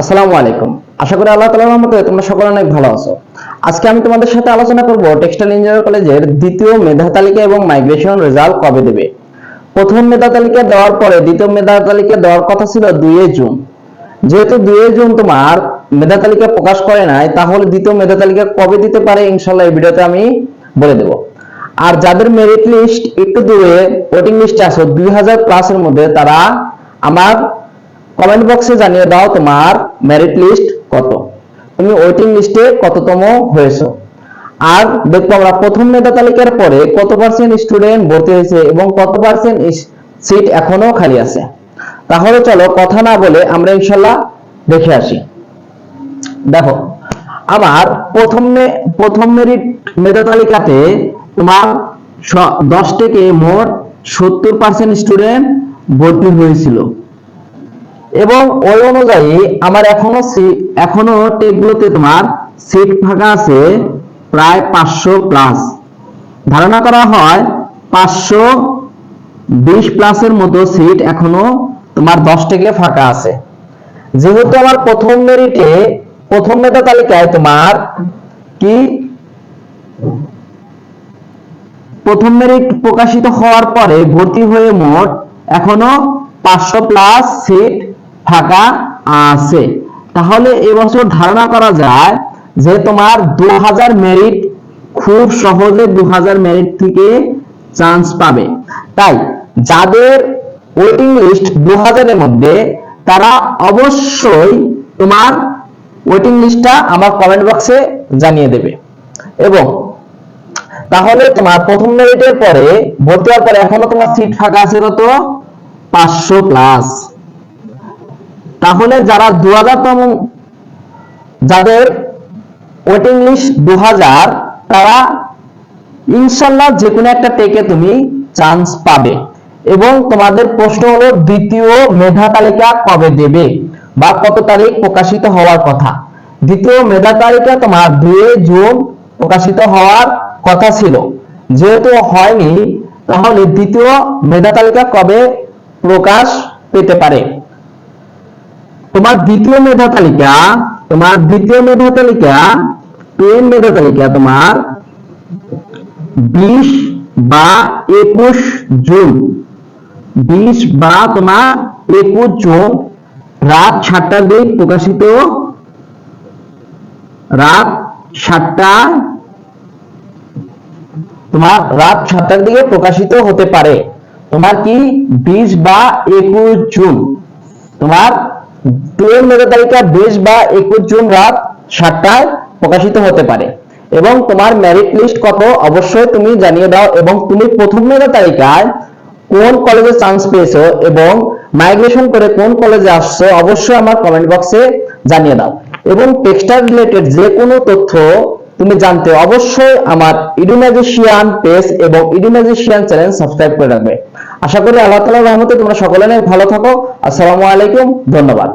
আসসালামু আলাইকুম। আশা করি আল্লাহ তাআলার রহমতে তোমরা সকলে অনেক ভালো আছো। আজকে আমি তোমাদের সাথে আলোচনা করব টেক্সটাইল ইঞ্জিনিয়ারিং কলেজের দ্বিতীয় মেধা তালিকা এবং মাইগ্রেশন রেজাল্ট কবে দেবে? প্রথম মেধা তালিকা দেওয়ার পরে দ্বিতীয় মেধা তালিকা দেওয়ার কথা ছিল দুই জুন। যেহেতু দুই জুন তোমার মেধা তালিকা প্রকাশ করে নাই, তাহলে দ্বিতীয় মেধা তালিকা কবে দিতে পারে ইনশাল্লাহ এই ভিডিওতে আমি বলে দেব। আর যাদের মেরিট লিস্ট একটু দূরে ওয়েটিং লিস্ট আছে, দুই হাজার প্লাসের মধ্যে তারা আমার কমেন্ট বক্সে জানিয়ে দাও তোমার মেরিট লিস্ট কত। তুমি ওয়েটিং লিস্টে কততম হয়েছো। আর দেখব আমরা প্রথম মেধা তালিকার পরে কত পার্সেন্ট স্টুডেন্ট ভর্তি হয়েছে এবং কত পার্সেন্ট সিট এখনও খালি আছে। তাহলে চলো কথা না বলে আমরা ইনশাল্লাহ দেখে আসি। দেখো আমার প্রথম প্রথম মেরিট মেধা তালিকাতে তোমার দশ থেকে মোট সত্তর পার্সেন্ট স্টুডেন্ট ভর্তি হয়েছিল। এবং ওই অনুযায়ী আমার এখনও এখনও টেকগুলোতে তোমার সিট ফাঁকা আছে প্রায় পাঁচশো প্লাস ধারণা করা হয় পাঁচশো বিশ প্লাসের মতো সিট এখনও তোমার দশ থেকে ফাঁকা আছে। যেহেতু আমার প্রথম মেরিটে প্রথম মেধা তালিকায় তোমার কি? প্রথম মেরিট প্রকাশিত হওয়ার পরে ভর্তি হয়ে মোট এখনও পাঁচশো প্লাস সিট ফাঁকা আছে। তাহলে এবছর ধারণা করা যায় যে তোমার দু হাজার মেরিট খুব সহজে দু হাজার মেরিট থেকে চান্স পাবে। তাই যাদের ওয়েটিং লিস্ট দু হাজারের মধ্যে, তারা অবশ্যই তোমার ওয়েটিং লিস্টটা আমার কমেন্ট বক্সে জানিয়ে দেবে। এবং তাহলে তোমার প্রথম মেরিটের পরে ভর্তি হওয়ার পরে এখনও তোমার সিট ফাঁকা আছে কত? পাঁচশো প্লাস তাহলে যারা তম যাদের ওয়েটিং লিস্ট দু তারা ইনশাল্লাহ যে কোনো একটা টেকে তুমি চান্স পাবে। এবং তোমাদের প্রশ্ন হলো, দ্বিতীয় মেধা তালিকা কবে দেবে? বা কত তারিখ প্রকাশিত হওয়ার কথা? দ্বিতীয় মেধা তালিকা তোমার দুই জুন প্রকাশিত হওয়ার কথা ছিল। যেহেতু হয়নি, তাহলে দ্বিতীয় মেধা তালিকা কবে প্রকাশ পেতে পারে? তোমার দ্বিতীয় মেধা তালিকা, তোমার দ্বিতীয় মেধা তালিকা পেন মেধা তালিকা তোমার বিশ বা একুশ জুন। বিশ বা তোমার একুশ জুন, রাত সাতটার দিক প্রকাশিত। রাত সাতটা, তোমার রাত সাতটার দিকে প্রকাশিত হতে পারে। তোমার কি? বিশ বা একুশ জুন। তোমার টুয়েলভ মেধা তালিকা বিশ বা একুশ জুন রাত সাতটায় প্রকাশিত হতে পারে। এবং তোমার মেরিট লিস্ট কত অবশ্যই তুমি জানিয়ে দাও এবং তুমি প্রথম মেধা তালিকায় কোন কলেজে চান্স পেয়েছ এবং মাইগ্রেশন করে কোন কলেজে আসছো অবশ্যই আমার কমেন্ট বক্সে জানিয়ে দাও। এবং টেক্সটাইল রিলেটেড যে কোনো তথ্য তুমি জানতে অবশ্যই আমার ইডুম্যাজিশিয়ান পেজ এবং ইডুম্যাজিশিয়ান চ্যানেল সাবস্ক্রাইব করে রাখবে। আশা করি আল্লাহ তালা রহমতে তোমরা সকলে ভালো থাকো। আসসালামু আলাইকুম ধন্যবাদ।